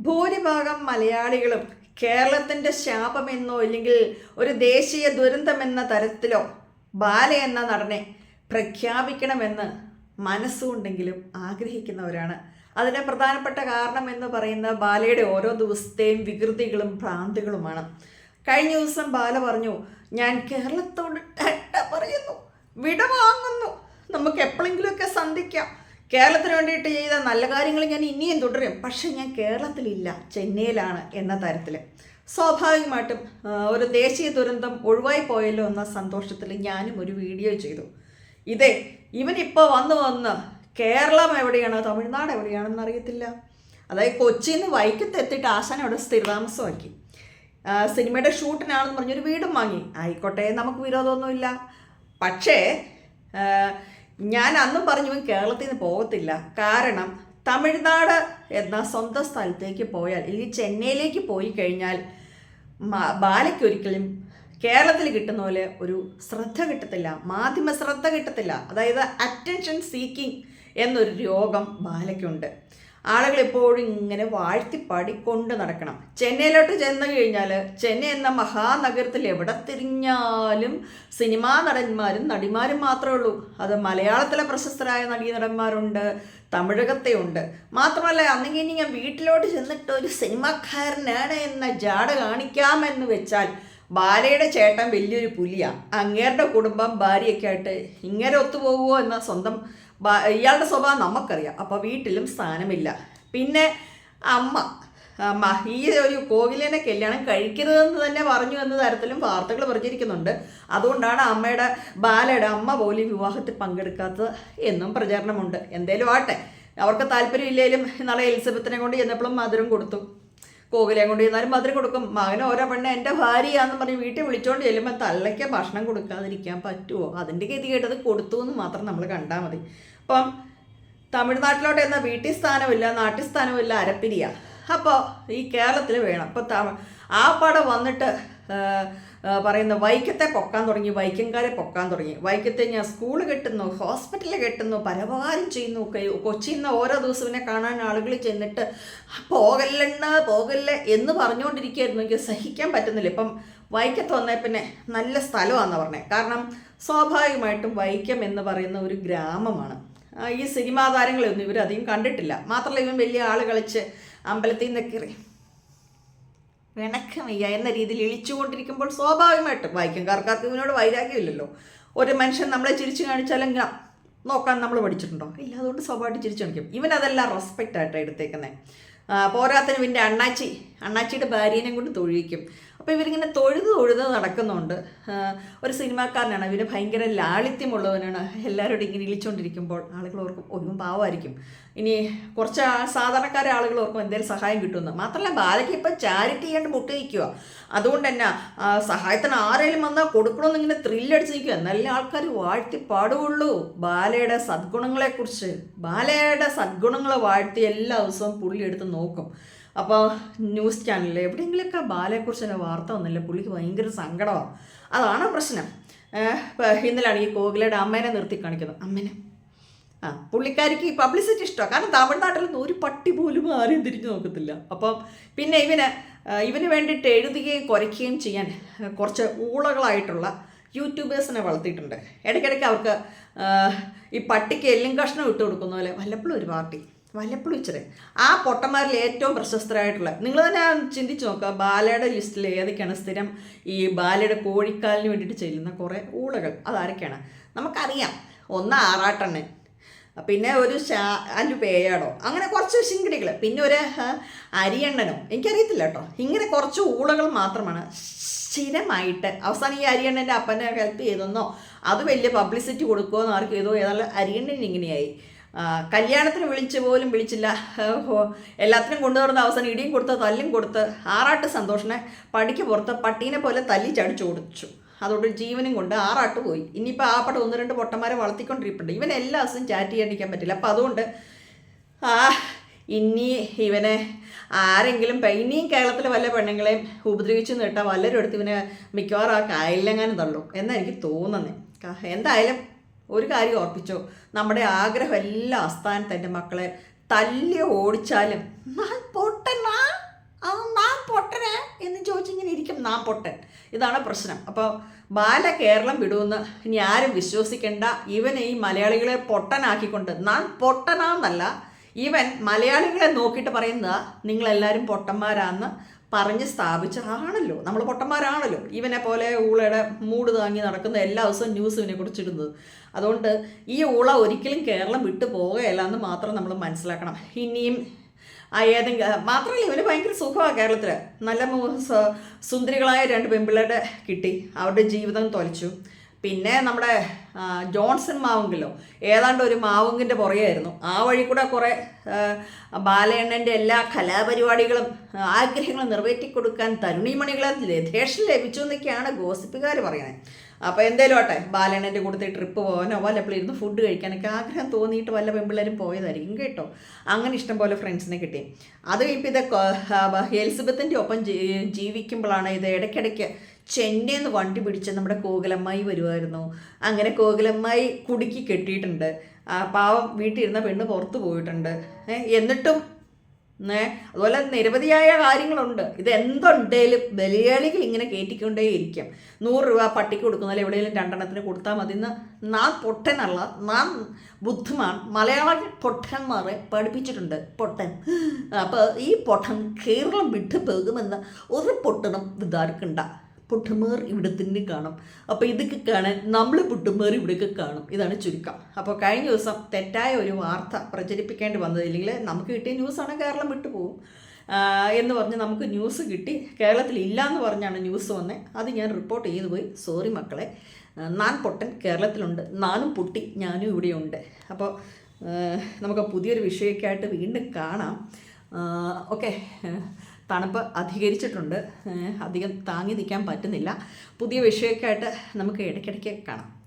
ഭൂരിഭാഗം മലയാളികളും കേരളത്തിന്റെ ശാപമെന്നോ അല്ലെങ്കിൽ ഒരു ദേശീയ ദുരന്തമെന്ന തരത്തിലോ ബാല എന്ന നടനെ പ്രഖ്യാപിക്കണമെന്ന് മനസ്സുണ്ടെങ്കിലും ആഗ്രഹിക്കുന്നവരാണ്. അതിന് പ്രധാനപ്പെട്ട കാരണം എന്ന് പറയുന്ന ബാലയുടെ ഓരോ ദിവസത്തെയും വികൃതികളും ഭ്രാന്തികളുമാണ്. കഴിഞ്ഞ ദിവസം ബാല പറഞ്ഞു ഞാൻ കേരളത്തോട് പറയുന്നു വിടവാങ്ങുന്നു. നമുക്ക് എപ്പോഴെങ്കിലുമൊക്കെ സന്ധിക്കാം. കേരളത്തിന് വേണ്ടിയിട്ട് ചെയ്ത നല്ല കാര്യങ്ങൾ ഞാൻ ഇനിയും തുടരും. പക്ഷേ ഞാൻ കേരളത്തിലില്ല ചെന്നൈയിലാണ് എന്ന തരത്തിൽ. സ്വാഭാവികമായിട്ടും ഒരു ദേശീയ ദുരന്തം ഒഴിവായി പോയല്ലോ എന്ന സന്തോഷത്തിൽ ഞാനും ഒരു വീഡിയോ ചെയ്തു. ഇതേ ഇവനിപ്പോൾ വന്ന് വന്ന് കേരളം എവിടെയാണ് തമിഴ്നാട് എവിടെയാണെന്ന് അറിയത്തില്ല. അതായത് കൊച്ചിയിൽ നിന്ന് വൈക്കത്ത് എത്തിയിട്ട് ആശാൻ അവിടെ സ്ഥിരതാമസമാക്കി. സിനിമയുടെ ഷൂട്ടിനാണെന്ന് പറഞ്ഞൊരു വീടും വാങ്ങി. ആയിക്കോട്ടെ നമുക്ക് വിരോധമൊന്നുമില്ല. പക്ഷേ ഞാൻ അന്നും പറഞ്ഞു കേരളത്തിൽ നിന്ന് പോകത്തില്ല. കാരണം തമിഴ്നാട് എന്ന സ്വന്തം സ്ഥലത്തേക്ക് പോയാൽ അല്ലെങ്കിൽ ചെന്നൈയിലേക്ക് പോയി കഴിഞ്ഞാൽ ബാലയ്ക്കൊരിക്കലും കേരളത്തിൽ കിട്ടുന്ന പോലെ ഒരു ശ്രദ്ധ കിട്ടത്തില്ല മാധ്യമ ശ്രദ്ധ കിട്ടത്തില്ല. അതായത് അറ്റൻഷൻ സീക്കിംഗ് എന്നൊരു രോഗം ബാലയ്ക്കുണ്ട്. ആളുകൾ എപ്പോഴും ഇങ്ങനെ വാഴ്ത്തി പാടിക്കൊണ്ട് നടക്കണം. ചെന്നൈയിലോട്ട് ചെന്ന് കഴിഞ്ഞാൽ ചെന്നൈ എന്ന മഹാനഗരത്തിൽ എവിടെ തിരിഞ്ഞാലും സിനിമാ നടന്മാരും നടിമാരും മാത്രമേ ഉള്ളൂ. അത് മലയാളത്തിലെ പ്രശസ്തരായ നടീ നടന്മാരുണ്ട് തമിഴകത്തെ ഉണ്ട് മാത്രമല്ല അന്നെങ്കിൽ ഞാൻ വീട്ടിലോട്ട് ചെന്നിട്ട് ഒരു സിനിമാക്കാരനാണ് എന്ന ജാട കാണിക്കാമെന്ന് വെച്ചാൽ ബാലയുടെ ചേട്ടൻ വലിയൊരു പുലിയാണ് അങ്ങേരുടെ കുടുംബം ഭാര്യയൊക്കെ ആയിട്ട് ഇങ്ങനെ ഒത്തുപോകുമോ എന്ന സ്വന്തം ഇയാളുടെ സ്വഭാവം നമുക്കറിയാം. അപ്പോൾ വീട്ടിലും സ്ഥാനമില്ല. പിന്നെ അമ്മ അമ്മ ഈ ഒരു കോകിലേനെ കല്യാണം കഴിക്കരുതെന്ന് തന്നെ പറഞ്ഞു എന്ന തരത്തിലും വാർത്തകൾ പ്രചരിക്കുന്നുണ്ട് അതുകൊണ്ടാണ് അമ്മയുടെ ബാലയുടെ അമ്മ പോലും വിവാഹത്തിൽ പങ്കെടുക്കാത്തത് എന്നും പ്രചാരണമുണ്ട്. എന്തേലും ആട്ടെ അവർക്ക് താല്പര്യമില്ലെങ്കിലും നാളെ എലിസബത്തിനെ കൊണ്ട് ചെന്നപ്പോഴും മധുരം കൊടുത്തു. കോകിലയും കൊണ്ട് ചെന്നാലും മധുരം കൊടുക്കും. മകനെ ഓരോ പെണ്ണ് എന്റെ ഭാര്യയാന്ന് പറഞ്ഞ് വീട്ടിൽ വിളിച്ചോണ്ട് ചെല്ലുമ്പോൾ തള്ളയ്ക്ക് ഭക്ഷണം കൊടുക്കാതിരിക്കാൻ പറ്റുമോ അതിന്റെ ഗതി കേട്ടത് കൊടുത്തു എന്ന് മാത്രം നമ്മൾ കണ്ടാൽ മതി. അപ്പം തമിഴ്നാട്ടിലോട്ട് എന്നാൽ വീട്ടിൽ സ്ഥാനമില്ല നാട്ടിൽ സ്ഥാനമില്ല അരപ്പിരിയ. അപ്പോൾ ഈ കേരളത്തിൽ വേണം. അപ്പോൾ ആ പടം വന്നിട്ട് പറയുന്ന വൈക്കത്തെ പൊക്കാൻ തുടങ്ങി വൈക്കംകാരെ പൊക്കാൻ തുടങ്ങി. വൈക്കത്തെ ഞാൻ സ്കൂൾ കെട്ടുന്നു ഹോസ്പിറ്റലിൽ കെട്ടുന്നു പരപകാരം ചെയ്യുന്നു കൊച്ചിയിൽ നിന്ന് ഓരോ ദിവസം പിന്നെ കാണാൻ ആളുകൾ ചെന്നിട്ട് പോകല്ലണ്ട പോകല്ല എന്ന് പറഞ്ഞുകൊണ്ടിരിക്കുകയായിരുന്നു എനിക്ക് സഹിക്കാൻ പറ്റുന്നില്ല. ഇപ്പം വൈക്കത്ത് വന്നേ പിന്നെ നല്ല സ്ഥലമാണെന്ന് പറഞ്ഞത് കാരണം സ്വാഭാവികമായിട്ടും വൈക്കം എന്ന് പറയുന്ന ഒരു ഗ്രാമമാണ്. ഈ സിനിമാ താരങ്ങളെയൊന്നും ഇവരധികം കണ്ടിട്ടില്ല. മാത്രമല്ല ഇവൻ വലിയ ആൾ കളിച്ച് അമ്പലത്തിൽ നിന്നൊക്കെ പിണക്കമയ്യ എന്ന രീതിയിൽ ഇളിച്ചുകൊണ്ടിരിക്കുമ്പോൾ സ്വാഭാവികമായിട്ടും വായിക്കംകാർക്കാർക്ക് ഇവനോട് വൈരാഗ്യമില്ലല്ലോ. ഒരു മനുഷ്യൻ നമ്മളെ ചിരിച്ചു കാണിച്ചാലെങ്കിൽ നോക്കാൻ നമ്മൾ പഠിച്ചിട്ടുണ്ടോ ഇല്ല അതുകൊണ്ട് സ്വാഭാവികമായിട്ട് ചിരിച്ചു കാണിക്കും. ഇവൻ അതെല്ലാം റെസ്പെക്റ്റ് ആയിട്ടാണ് എടുത്തേക്കുന്നത് പോരാത്തിന് ഇവന്റെ അണ്ണാച്ചി. അണ്ണാച്ചിയുടെ ഭാര്യനെയും കൊണ്ട് തൊഴിക്കും അപ്പോൾ ഇവരിങ്ങനെ തൊഴുത് തൊഴുത് നടക്കുന്നുണ്ട്. ഒരു സിനിമാക്കാരനാണ്. ഇവന് ഭയങ്കര ലാളിത്യമുള്ളവനാണ്. എല്ലാവരോടും ഇങ്ങനെ ഇളിച്ചുകൊണ്ടിരിക്കുമ്പോൾ ആളുകൾ ഓർക്കും ഒന്നും പാവമായിരിക്കും. ഇനി കുറച്ച് സാധാരണക്കാരെ ആളുകൾ ഓർക്കും എന്തെങ്കിലും സഹായം കിട്ടുമെന്ന്. മാത്രമല്ല ബാലയ്ക്ക് ഇപ്പം ചാരിറ്റി ചെയ്യാണ്ട് മുട്ടി നിൽക്കുക അതുകൊണ്ട് തന്നെ സഹായത്തിന് ആരെങ്കിലും വന്നാൽ കൊടുക്കണമെന്ന് ഇങ്ങനെ ത്രില്ലടിച്ച് നിൽക്കുക നല്ല ആൾക്കാർ വാഴ്ത്തി പാടുകയുള്ളൂ ബാലയുടെ സദ്ഗുണങ്ങളെക്കുറിച്ച് ബാലയുടെ സദ്ഗുണങ്ങളെ വാഴ്ത്തി എല്ലാ ദിവസവും പുള്ളി എടുത്ത് നോക്കും. അപ്പോൾ ന്യൂസ് ചാനലിൽ എവിടെയെങ്കിലുമൊക്കെ ബാലയെക്കുറിച്ച് തന്നെ വാർത്ത വന്നില്ല? പുള്ളിക്ക് ഭയങ്കര സങ്കടമാണ് അതാണ് പ്രശ്നം. ഇന്നലെയാണ് ഈ കോകിലയുടെ അമ്മേനെ നിർത്തി കാണിക്കുന്നത്. അമ്മേനെ? ആ പുള്ളിക്കാരിക്ക് ഈ പബ്ലിസിറ്റി ഇഷ്ടമാണ് കാരണം തമിഴ്നാട്ടിൽ നിന്ന് ഒരു പട്ടി പോലും ആരെയും തിരിഞ്ഞു നോക്കത്തില്ല. അപ്പം പിന്നെ ഇവന് ഇവന് വേണ്ടിയിട്ട് എഴുതുകയും കുരയ്ക്കുകയും ചെയ്യാൻ കുറച്ച് ഊളകളായിട്ടുള്ള യൂട്യൂബേഴ്സിനെ വളർത്തിയിട്ടുണ്ട്. ഇടയ്ക്കിടയ്ക്ക് അവർക്ക് ഈ പട്ടിക്ക് എല്ലും കഷ്ണം ഇട്ട് കൊടുക്കുന്ന പോലെ വല്ലപ്പോഴും ഒരു പാർട്ടി. വല്ലപ്പോഴും ഇച്ചിരി ആ പൊട്ടന്മാരിൽ ഏറ്റവും പ്രശസ്തരായിട്ടുള്ള നിങ്ങൾ തന്നെ ചിന്തിച്ച് നോക്കുക ബാലയുടെ ലിസ്റ്റിൽ ഏതൊക്കെയാണ് സ്ഥിരം ഈ ബാലയുടെ കോഴിക്കാലിന് വേണ്ടിയിട്ട് ചെല്ലുന്ന കുറേ ഊളകൾ? അതാരൊക്കെയാണ്? നമുക്കറിയാം. ഒന്ന് ആറാട്ടെണ്ണൻ. പിന്നെ ഒരു ശാ അല്ലു പേയാടോ. അങ്ങനെ കുറച്ച് ശിങ്കിടികൾ പിന്നെ ഒരു അരിയണ്ണനോ. എനിക്കറിയത്തില്ല കേട്ടോ. ഇങ്ങനെ കുറച്ച് ഊളകൾ മാത്രമാണ് സ്ഥിരമായിട്ട്. അവസാനം ഈ അരിയണ്ണന്റെ അപ്പനെ ഹെൽപ്പ് ചെയ്തെന്നോ? അത് വലിയ പബ്ലിസിറ്റി കൊടുക്കുമോ എന്ന് ആർക്ക് ചെയ്തോ ഏതായാലും അരിയണ്ണൻ ഇങ്ങനെയായി. കല്യാണത്തിന് വിളിച്ച് പോലും വിളിച്ചില്ല. എല്ലാത്തിനും കൊണ്ടുവരുന്ന അവസാനം ഇടിയും കൊടുത്ത് തല്ലും കൊടുത്ത് ആറാട്ട് സന്തോഷിനെ പടിക്ക് പുറത്ത് പട്ടീനെ പോലെ തല്ലി ചടിച്ചു കൊടുച്ചു അതുകൊണ്ട് ജീവനും കൊണ്ട് ആറാട്ട് പോയി. ഇനിയിപ്പോൾ ആ പട്ടം ഒന്ന് രണ്ട് പൊട്ടന്മാരെ വളർത്തിക്കൊണ്ടിരിപ്പുണ്ട്. ഇവൻ എല്ലാ ദിവസവും ചാറ്റ് ചെയ്യാണ്ടിരിക്കാൻ പറ്റില്ല. അപ്പം അതുകൊണ്ട് ആ ഇനി ഇവനെ ആരെങ്കിലും ഇനിയും കേരളത്തിലെ വല്ല പെണ്ണുങ്ങളെയും ഉപദ്രവിച്ചു നീട്ടാൻ വല്ലരും എടുത്ത് ഇവനെ മിക്കവാറും ആ കായലിലെങ്ങാനും തള്ളും. എന്നാണ് എനിക്ക് തോന്നുന്നത് എന്തായാലും ഒരു കാര്യം ഓർപ്പിച്ചോ? നമ്മുടെ ആഗ്രഹം എല്ലാം ആസ്ഥാനത്ത് എന്റെ മക്കളെ തല്ലി ഓടിച്ചാലും നാൻ പൊട്ടൻ നാ? പൊട്ടനെ? എന്ന് ചോദിച്ചിങ്ങനെ ഇരിക്കും നാൻ പൊട്ടൻ. ഇതാണ് പ്രശ്നം. അപ്പോൾ ബാല കേരളം വിടുമെന്ന് ഇനി ആരും വിശ്വസിക്കേണ്ട. ഇവനെ ഈ മലയാളികളെ പൊട്ടനാക്കിക്കൊണ്ട് നാൻ പൊട്ടനാന്നല്ല ഇവൻ മലയാളികളെ നോക്കിയിട്ട് പറയുന്നത് നിങ്ങളെല്ലാവരും പൊട്ടന്മാരാന്ന്. പറഞ്ഞ് സ്ഥാപിച്ച ആണല്ലോ നമ്മൾ പൊട്ടന്മാരാണല്ലോ. ഇവനെ പോലെ ഊളയുടെ മൂട് താങ്ങി നടക്കുന്ന എല്ലാ ദിവസവും ന്യൂസ് ഇവനെ കുറിച്ചിടുന്നത്. അതുകൊണ്ട് ഈ ഊള ഒരിക്കലും കേരളം വിട്ടു പോകുകയല്ല എന്ന് മാത്രം നമ്മൾ മനസ്സിലാക്കണം. ഇനിയും ഏതെങ്കിലും മാത്രമല്ല ഇവന് ഭയങ്കര സുഖമാണ് കേരളത്തിൽ നല്ല സുന്ദരികളായ രണ്ട് പെൺപിള്ളേരുടെ കിട്ടി. അവരുടെ ജീവിതം തൊലച്ചു. പിന്നെ നമ്മുടെ ജോൺസൺ മാവുങ്കിലോ ഏതാണ്ട് ഒരു മാവുങ്കിന്റെ പുറകെയായിരുന്നു. ആ വഴി കൂടെ കുറേ ബാലയണ്ണന്റെ എല്ലാ കലാപരിപാടികളും ആഗ്രഹങ്ങളും നിറവേറ്റി കൊടുക്കാൻ തരുണിമണികളെ ലഥേഷൻ ലഭിച്ചു എന്നൊക്കെയാണ് ഗോസിപ്പുകാർ പറയുന്നത്. അപ്പോൾ എന്തേലും ആട്ടെ ബാലണ്ണന്റെ കൂട്ടത്തിൽ ട്രിപ്പ് പോകാനോ വല്ലപ്പോഴും ഇരുന്ന് ഫുഡ് കഴിക്കാനൊക്കെ ആഗ്രഹം തോന്നിയിട്ട് വല്ല പെൺപിള്ളേരും പോയതായിരിക്കും കേട്ടോ. അങ്ങനെ ഇഷ്ടം പോലെ ഫ്രണ്ട്സിനെ കിട്ടി. അത് ഇപ്പോൾ ഇത് എലിസബത്തിന്റെ ഒപ്പം ജീവിക്കുമ്പോഴാണ് ഇത് ഇടയ്ക്കിടയ്ക്ക് ചെന്നൈന്ന് വണ്ടി പിടിച്ച് നമ്മുടെ കോകിലമ്മായി വരുമായിരുന്നു അങ്ങനെ കോകിലമ്മായി കുടുക്കി കെട്ടിയിട്ടുണ്ട്. പാവം വീട്ടിലിരുന്ന പെണ്ണ് പുറത്തു പോയിട്ടുണ്ട്. എന്നിട്ടും അതുപോലെ നിരവധിയായ കാര്യങ്ങളുണ്ട്. ഇത് എന്തുണ്ടേലും ബലിയാളികൾ ഇങ്ങനെ കയറ്റിക്കൊണ്ടേയിരിക്കും നൂറ് രൂപ പട്ടിക്ക് കൊടുക്കുന്നതിൽ എവിടെയെങ്കിലും രണ്ടെണ്ണത്തിന് കൊടുത്താൽ മതി എന്ന് നാൻ പൊട്ടനല്ല നാൻ ബുദ്ധിമാൻ മലയാള പൊട്ടന്മാരെ പഠിപ്പിച്ചിട്ടുണ്ട്. പൊട്ടൻ. അപ്പോൾ ഈ പൊട്ടൻ കേരളം വിട്ടു പോകുമെന്ന് ഒരു പൊട്ടനും വിചാരിക്കണ്ട പൊട്ടുമേർ ഇവിടെ തന്നെ കാണും. അപ്പോൾ ഇതൊക്കെ കാണാൻ നമ്മൾ പുട്ടുമേർ ഇവിടേക്ക് കാണും. ഇതാണ് ചുരുക്കം. അപ്പോൾ കഴിഞ്ഞ ദിവസം തെറ്റായ ഒരു വാർത്ത പ്രചരിപ്പിക്കേണ്ടി വന്നത് ഇല്ലെങ്കിൽ നമുക്ക് കിട്ടിയ ന്യൂസാണ് കേരളം വിട്ടുപോകും പോകും എന്ന് പറഞ്ഞ് നമുക്ക് ന്യൂസ് കിട്ടി. കേരളത്തിൽ ഇല്ല എന്ന് പറഞ്ഞാണ് ന്യൂസ് വന്നത് അത് ഞാൻ റിപ്പോർട്ട് ചെയ്തു പോയി. സോറി മക്കളെ. നാൻ പൊട്ടൻ കേരളത്തിലുണ്ട്. നാനും പൊട്ടി ഞാനും ഇവിടെയുണ്ട്. അപ്പോൾ നമുക്ക് പുതിയൊരു വിഷയമൊക്കെ ആയിട്ട് വീണ്ടും കാണാം. ഓക്കെ. തണുപ്പ് അധികരിച്ചിട്ടുണ്ട്. അധികം താങ്ങി നിൽക്കാൻ പറ്റുന്നില്ല. പുതിയ വിഷയമൊക്കെ ആയിട്ട് നമുക്ക് ഇടയ്ക്കിടയ്ക്ക് കാണാം.